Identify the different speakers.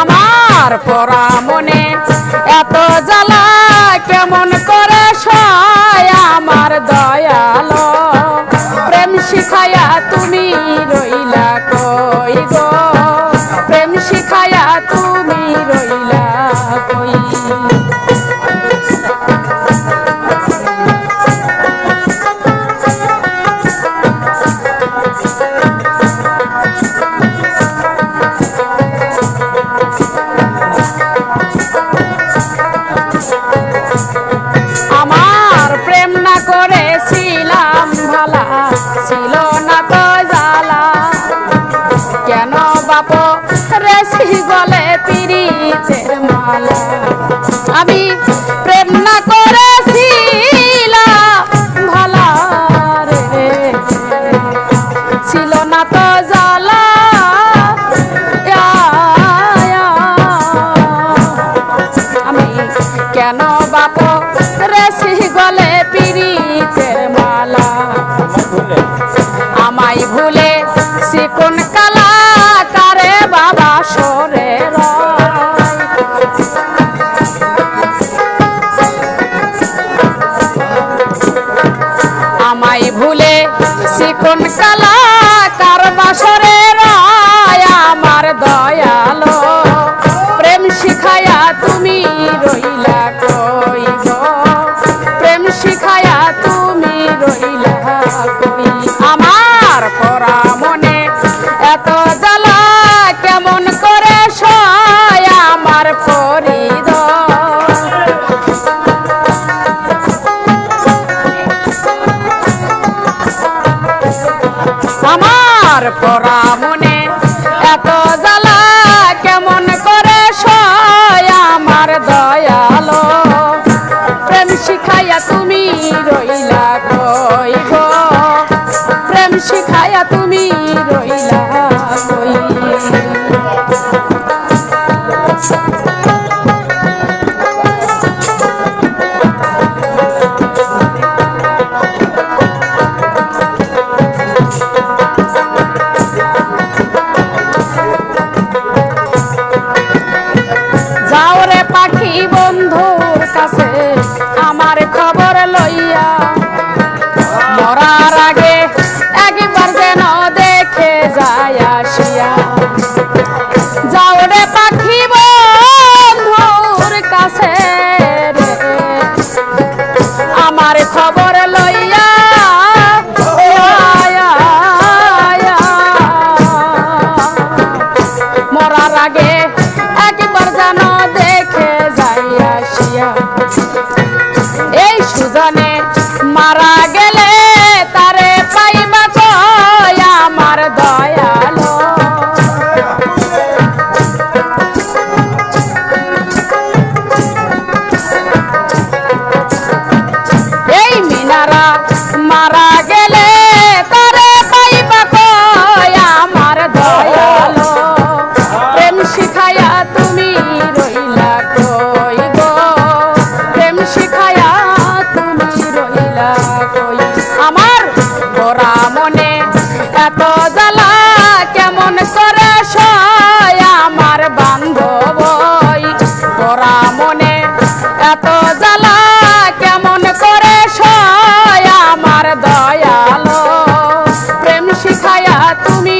Speaker 1: আমার পরামনে কেন বাপ? রেসি গলে পিড়ি আমার পরা মনে। এত জ্বালা কেমন করে সয় আমার দয়ালো। প্রেম শিখাইয়া তুমি রইলা কই গো? প্রেম শিখাইয়া তুমি দুজনে মারা এত জ্বালা, কেমন করে আমার বান্ধব পরা মনে এত জ্বালা, কেমন করে সয় আমার দয়াল? প্রেম শিখায়া তুমি